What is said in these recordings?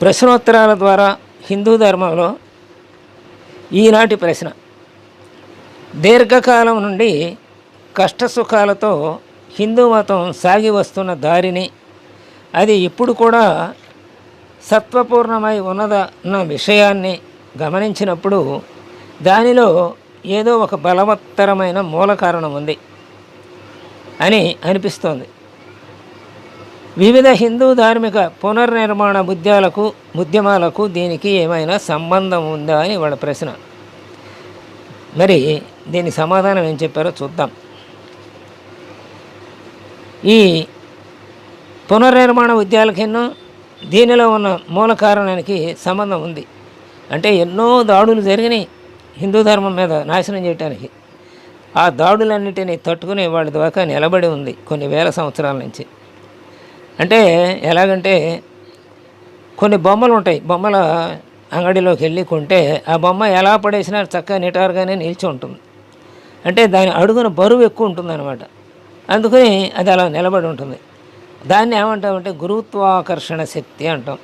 ప్రశ్నోత్తరాల ద్వారా హిందూ ధర్మంలో ఈనాటి ప్రశ్న. దీర్ఘకాలం నుండి కష్టసుఖాలతో హిందూ మతం సాగి వస్తున్న దారిని అది ఇప్పుడు కూడా సత్వపూర్ణమై ఉన్నదన్న విషయాన్ని గమనించినప్పుడు దానిలో ఏదో ఒక బలవత్తరమైన మూల కారణం ఉంది అని అనిపిస్తోంది. వివిధ హిందూ ధార్మిక పునర్నిర్మాణ ఉద్యాలకు ఉద్యమాలకు దీనికి ఏమైనా సంబంధం ఉందా అని వాళ్ళ ప్రశ్న. మరి దీని సమాధానం ఏం చెప్పారో చూద్దాం. ఈ పునర్నిర్మాణ ఉద్యాలకెన్నో దీనిలో ఉన్న మూల కారణానికి సంబంధం ఉంది. అంటే ఎన్నో దాడులు జరిగినాయి హిందూ ధర్మం మీద నాశనం చేయడానికి ఆ దాడులన్నిటినీ తట్టుకునే వాళ్ళ దాకా నిలబడి ఉంది కొన్ని వేల సంవత్సరాల నుంచి. అంటే ఎలాగంటే కొన్ని బొమ్మలు ఉంటాయి. బొమ్మల అంగడిలోకి వెళ్ళి కొంటే ఆ బొమ్మ ఎలా పడేసినా చక్కగా నిటారుగానే నిలిచి ఉంటుంది. అంటే దాని అడుగున బరువు ఎక్కువ ఉంటుంది అనమాట అందుకని అది అలా నిలబడి ఉంటుంది. దాన్ని ఏమంటామంటే గురుత్వాకర్షణ శక్తి అంటాం.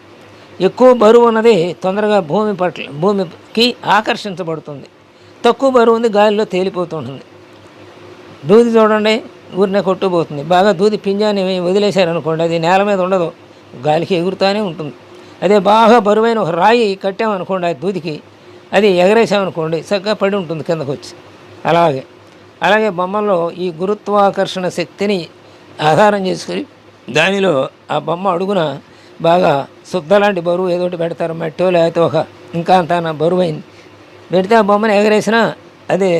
ఎక్కువ బరువు ఉన్నది తొందరగా భూమి పట్ల భూమికి ఆకర్షించబడుతుంది. తక్కువ బరువు ఉంది గాలిలో తేలిపోతుంటుంది దూది చూడండి. ఊరినే కొట్టుకుపోతుంది. బాగా దూది పింజాన్ని వదిలేశారనుకోండి అది నేల మీద ఉండదు. గాలికి ఎగురుతూనే ఉంటుంది. అదే బాగా బరువైన ఒక రాయి కట్టామనుకోండి ఆ దూదికి అది ఎగరేసామనుకోండి చక్కగా పడి ఉంటుంది కిందకు వచ్చి అలాగే అలాగే బొమ్మల్లో ఈ గురుత్వాకర్షణ శక్తిని ఆధారం చేసుకుని దానిలో ఆ బొమ్మ అడుగున బాగా శుద్ధలాంటి బరువు బరువు ఏదోటి పెడతారు మట్టో లేకపోతే ఒక ఇంకా అంత బరువు అయింది పెడితే ఆ బొమ్మను ఎగరేసినా అది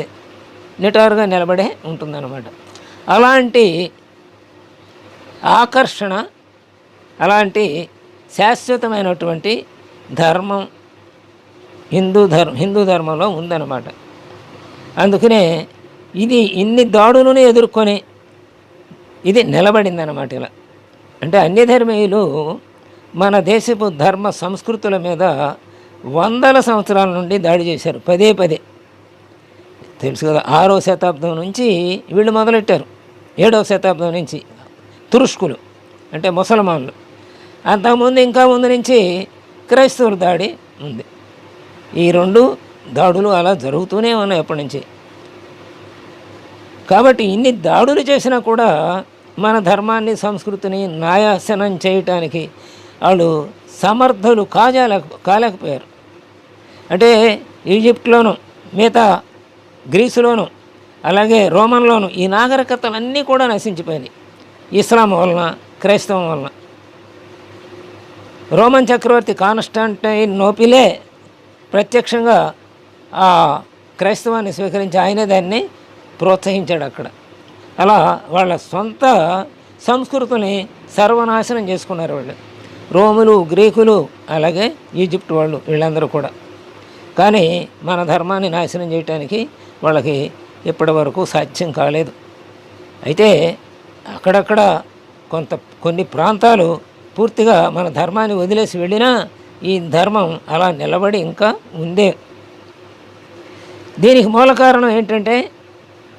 నిటారుగా నిలబడే ఉంటుందన్నమాట. అలాంటి ఆకర్షణ అలాంటి శాశ్వతమైనటువంటి ధర్మం హిందూ ధర్మ హిందూ ధర్మంలో ఉందన్నమాట. అందుకనే ఇది ఇన్ని దాడులను ఎదుర్కొని ఇది నిలబడిందన్నమాట ఇలా. అంటే అన్ని ధర్మీయులు మన దేశపు ధర్మ సంస్కృతుల మీద వందల సంవత్సరాల నుండి దాడి చేశారు పదే పదే. తెలుసు కదా ఆరో శతాబ్దం నుంచి వీళ్ళు మొదలెట్టారు. ఏడవ శతాబ్దం నుంచి తురుష్కులు అంటే ముసల్మాన్లు. అంతకుముందు ఇంకా ముందు నుంచి క్రైస్తవుల దాడి ఉంది. ఈ రెండు దాడులు అలా జరుగుతూనే ఉన్నాయి ఎప్పటి నుంచి. కాబట్టి ఇన్ని దాడులు చేసినా కూడా మన ధర్మాన్ని సంస్కృతిని నాయాసనం చేయటానికి వాళ్ళు సమర్థులు కాజాల కాలేకపోయారు. అంటే ఈజిప్ట్లోను మిగతా గ్రీసులోనూ అలాగే రోమన్లోను ఈ నాగరికతలన్నీ కూడా నశించిపోయినాయి ఇస్లాం వలన క్రైస్తవం వలన. రోమన్ చక్రవర్తి కాన్స్టాంటైన్ నోపిలే ప్రత్యక్షంగా ఆ క్రైస్తవాన్ని స్వీకరించి ఆయనే దాన్ని ప్రోత్సహించాడు అక్కడ. అలా వాళ్ళ సొంత సంస్కృతిని సర్వనాశనం చేసుకున్నారు వాళ్ళు. రోములు గ్రీకులు అలాగే ఈజిప్ట్ వాళ్ళు వీళ్ళందరూ కూడా. కానీ మన ధర్మాన్ని నాశనం చేయటానికి వాళ్ళకి ఇప్పటి వరకు సాధ్యం కాలేదు. అయితే అక్కడక్కడ కొంత కొన్ని ప్రాంతాలు పూర్తిగా మన ధర్మాన్ని వదిలేసి వెళ్ళినా ఈ ధర్మం అలా నిలబడి ఇంకా ఉందే. దీనికి మూల కారణం ఏంటంటే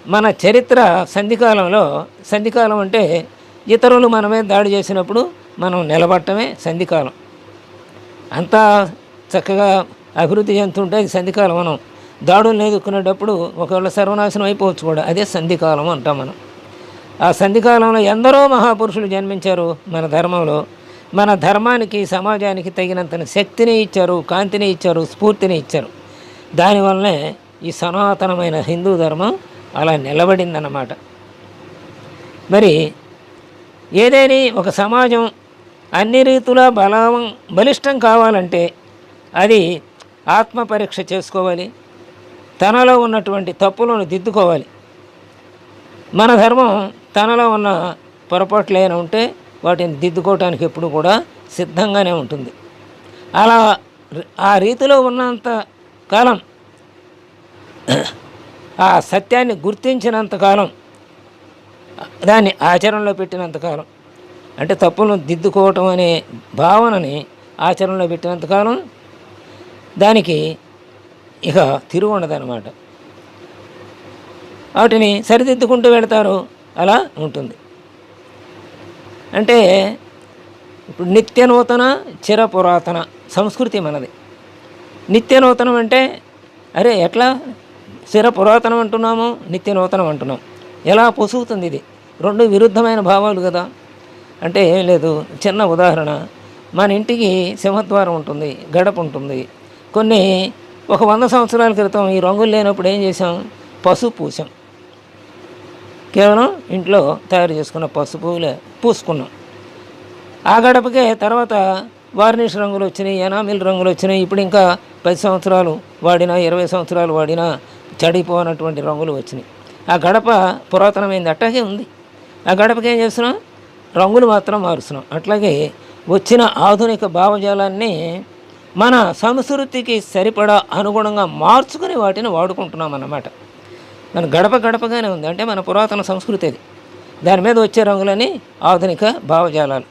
మన చరిత్ర సంధికాలంలో సంధికాలం అంటే ఇతరులు మనమే దాడి చేసినప్పుడు మనం నిలబడటమే సంధికాలం. అంతా చక్కగా అభివృద్ధి చెందుతుంటే అది సంధికాలం మనం దాడులను ఎదుర్కొనేటప్పుడు ఒకవేళ సర్వనాశనం అయిపోవచ్చు కూడా. అదే సంధికాలం అంటాం మనం. ఆ సంధికాలంలో ఎందరో మహాపురుషులు జన్మించారు మన ధర్మంలో. మన ధర్మానికి సమాజానికి తగినంత శక్తిని ఇచ్చారు కాంతిని ఇచ్చారు స్ఫూర్తిని ఇచ్చారు. దానివల్లనే ఈ సనాతనమైన హిందూ ధర్మం అలా నిలబడిందన్నమాట. మరి ఏదేని ఒక సమాజం అన్ని రీతులా బలం బలిష్టం కావాలంటే అది ఆత్మ పరీక్ష చేసుకోవాలి. తనలో ఉన్నటువంటి తప్పులను దిద్దుకోవాలి. మన ధర్మం తనలో ఉన్న పొరపాట్లు ఏమైనా ఉంటే వాటిని దిద్దుకోవటానికి ఎప్పుడు కూడా సిద్ధంగానే ఉంటుంది. అలా ఆ రీతిలో ఉన్నంత కాలం ఆ సత్యాన్ని గుర్తించినంత కాలం దాన్ని ఆచరణలో పెట్టినంతకాలం అంటే తప్పులను దిద్దుకోవటం అనే భావనని ఆచరణలో పెట్టినంతకాలం దానికి ఇక తిరుగు ఉండదన్నమాట వాటిని సరిదిద్దుకుంటూ వెళతారు. అలా ఉంటుంది. అంటే ఇప్పుడు నిత్య నూతన చిర పురాతన సంస్కృతి మనది. నిత్య నూతనం అంటే అరే ఎట్లా? చిర పురాతనం అంటున్నాము నిత్య నూతనం అంటున్నాం. ఎలా పొసుగుతుంది ఇది? రెండు విరుద్ధమైన భావాలు కదా. అంటే ఏం లేదు. చిన్న ఉదాహరణ. మన ఇంటికి సింహద్వారం ఉంటుంది గడప ఉంటుంది. కొన్ని ఒక వంద సంవత్సరాల క్రితం ఈ రంగులు లేనప్పుడు ఏం చేసాం పసుపు పూసాం. కేవలం ఇంట్లో తయారు చేసుకున్న పసుపులే పూసుకున్నాం. ఆ గడపకే తర్వాత వార్నిష్ రంగులు వచ్చినాయి ఎనామిల్ రంగులు వచ్చినాయి ఇప్పుడు ఇంకా పది సంవత్సరాలు వాడినా ఇరవై సంవత్సరాలు వాడినా చెడిపోనటువంటి రంగులు వచ్చినాయి. ఆ గడప పురాతనమైంది అట్టాగే ఉంది. ఆ గడపకి ఏం చేస్తున్నాం? రంగులు మాత్రం మారుస్తున్నాం. అట్లాగే వచ్చిన ఆధునిక భావజాలాన్ని మన సంస్కృతికి సరిపడా అనుగుణంగా మార్చుకుని వాటిని వాడుకుంటున్నాం అన్నమాట. మన గడప గడపగానే ఉంది. అంటే మన పురాతన సంస్కృతి అది. దాని మీద వచ్చే రంగులని ఆధునిక భావజాలాలు.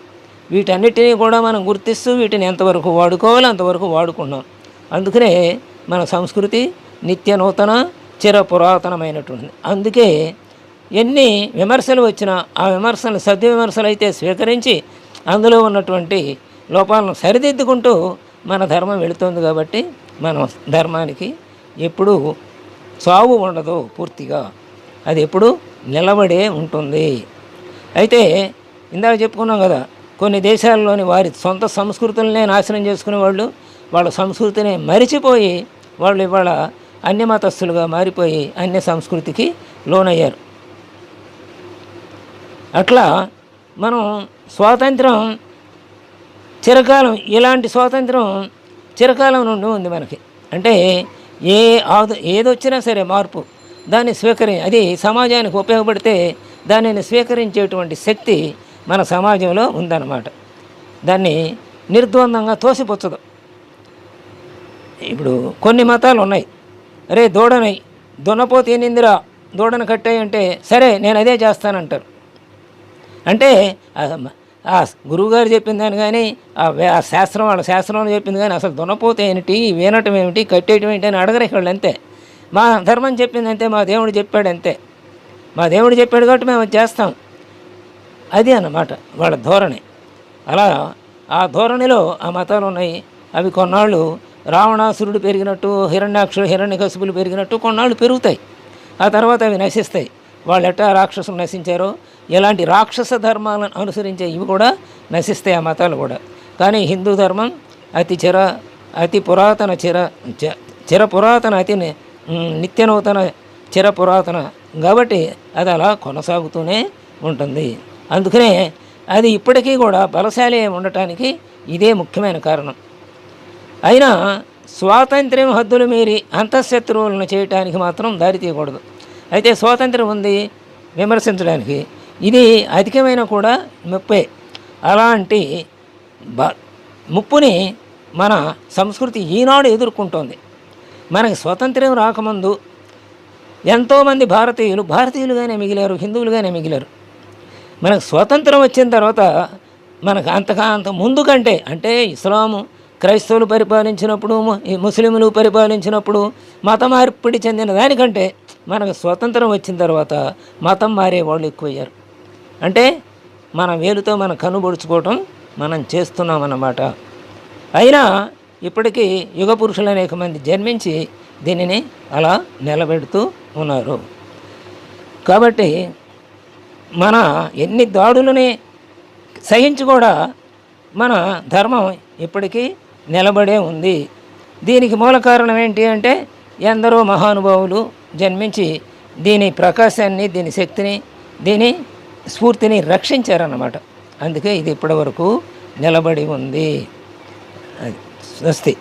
వీటన్నిటినీ కూడా మనం గుర్తిస్తూ వీటిని ఎంతవరకు వాడుకోవాలో అంతవరకు వాడుకున్నాం అందుకనే మన సంస్కృతి నిత్య నూతన చిర పురాతనమైనటువంటి అందుకే ఎన్ని విమర్శలు వచ్చినా ఆ విమర్శలు సద్వి విమర్శలు అయితే స్వీకరించి అందులో ఉన్నటువంటి లోపాలను సరిదిద్దుకుంటూ మన ధర్మం వెళుతుంది కాబట్టి మన ధర్మానికి ఎప్పుడూ చావు ఉండదు పూర్తిగా. అది ఎప్పుడు నిలబడే ఉంటుంది. అయితే ఇందాక చెప్పుకున్నాం కదా కొన్ని దేశాల్లోని వారి సొంత సంస్కృతులనే నాశనం చేసుకునే వాళ్ళు వాళ్ళ సంస్కృతిని మరిచిపోయి వాళ్ళు ఇవాళ అన్య మతస్థులుగా మారిపోయి అన్య సంస్కృతికి లోనయ్యారు. అట్లా మనం స్వాతంత్రం చిరకాలం ఇలాంటి స్వాతంత్రం చిరకాలం నుండి ఉంది మనకి. అంటే ఏ ఆదు ఏదొచ్చినా సరే మార్పు దాన్ని స్వీకరి అది సమాజానికి ఉపయోగపడితే దానిని స్వీకరించేటువంటి శక్తి మన సమాజంలో ఉందన్నమాట. దాన్ని నిర్ద్వందంగా తోసిపుచ్చదు. ఇప్పుడు కొన్ని మతాలు ఉన్నాయి. అరే దూడనై దున్నపోతే ఎన్నిందిరా దూడను కట్టాయి అంటే సరే నేను అదే చేస్తానంటారు. అంటే ఆ- గురువుగారు చెప్పిన దాని కానీ ఆ శాస్త్రం వాళ్ళ శాస్త్రంలో చెప్పింది కానీ అసలు దున్నపోతే ఏమిటి వినటం ఏమిటి కట్టేయటం ఏంటి అని అడగరు వాళ్ళు అంతే. మా ధర్మం చెప్పింది అంతే మా దేవుడు చెప్పాడు అంతే. మా దేవుడు చెప్పాడు కాబట్టి మేము అది చేస్తాం. అది అన్నమాట వాళ్ళ ధోరణి. అలా ఆ ధోరణిలో ఆ మతాలు ఉన్నాయి. అవి కొన్నాళ్ళు రావణాసురుడు పెరిగినట్టు హిరణ్యాక్షుడు హిరణ్యకశిపులు పెరిగినట్టు కొన్నాళ్ళు పెరుగుతాయి. ఆ తర్వాత అవి నశిస్తాయి. వాళ్ళు ఎట్టా రాక్షసులు నశించారో ఇలాంటి రాక్షస ధర్మాలను అనుసరించే ఇవి కూడా నశిస్తాయి ఆ మతాలు కూడా. కానీ హిందూ ధర్మం అతి చిర అతి పురాతన చిర చ- చిర పురాతన అతి ని- నిత్య నూతన చిర పురాతన. కాబట్టి అది అలా కొనసాగుతూనే ఉంటుంది. అందుకనే అది ఇప్పటికీ కూడా బలశాలి ఉండటానికి ఇదే ముఖ్యమైన కారణం. అయినా స్వాతంత్ర్యం హద్దులు మీరి అంతఃశత్రువులను చేయటానికి మాత్రం దారి తీయకూడదు. అయితే స్వాతంత్రం ఉంది విమర్శించడానికి. ఇది అధికమైన కూడా ముప్పే. అలాంటి బ ముప్పుని మన సంస్కృతి ఈనాడు ఎదుర్కొంటోంది. మనకి స్వాతంత్ర్యం రాకముందు ఎంతోమంది భారతీయులు భారతీయులుగానే మిగిలారు హిందువులుగానే మిగిలారు. మనకు స్వాతంత్రం వచ్చిన తర్వాత మనకు అంతగా అంత ముందు కంటే అంటే ఇస్లాము క్రైస్తవులు పరిపాలించినప్పుడు ముస్లింలు పరిపాలించినప్పుడు మత మార్పిడి చెందిన దానికంటే మనకు స్వతంత్రం వచ్చిన తర్వాత మతం మారే వాళ్ళు ఎక్కువయ్యారు. అంటే మన వేలుతో మనం కనుబొడుచుకోవటం మనం చేస్తున్నామన్నమాట. అయినా ఇప్పటికీ యుగ పురుషులు అనేక మంది జన్మించి దీనిని అలా నిలబెడుతూ ఉన్నారు. కాబట్టి మన ఎన్ని దాడులని సహించి కూడా మన ధర్మం ఇప్పటికీ నిలబడే ఉంది. దీనికి మూల కారణం ఏంటి అంటే ఎందరో మహానుభావులు జన్మించి దీని ప్రకాశాన్ని దీని శక్తిని దీని స్ఫూర్తిని రక్షించారన్నమాట. అందుకే ఇది ఇప్పటివరకు నిలబడి ఉంది. అది స్వస్తి.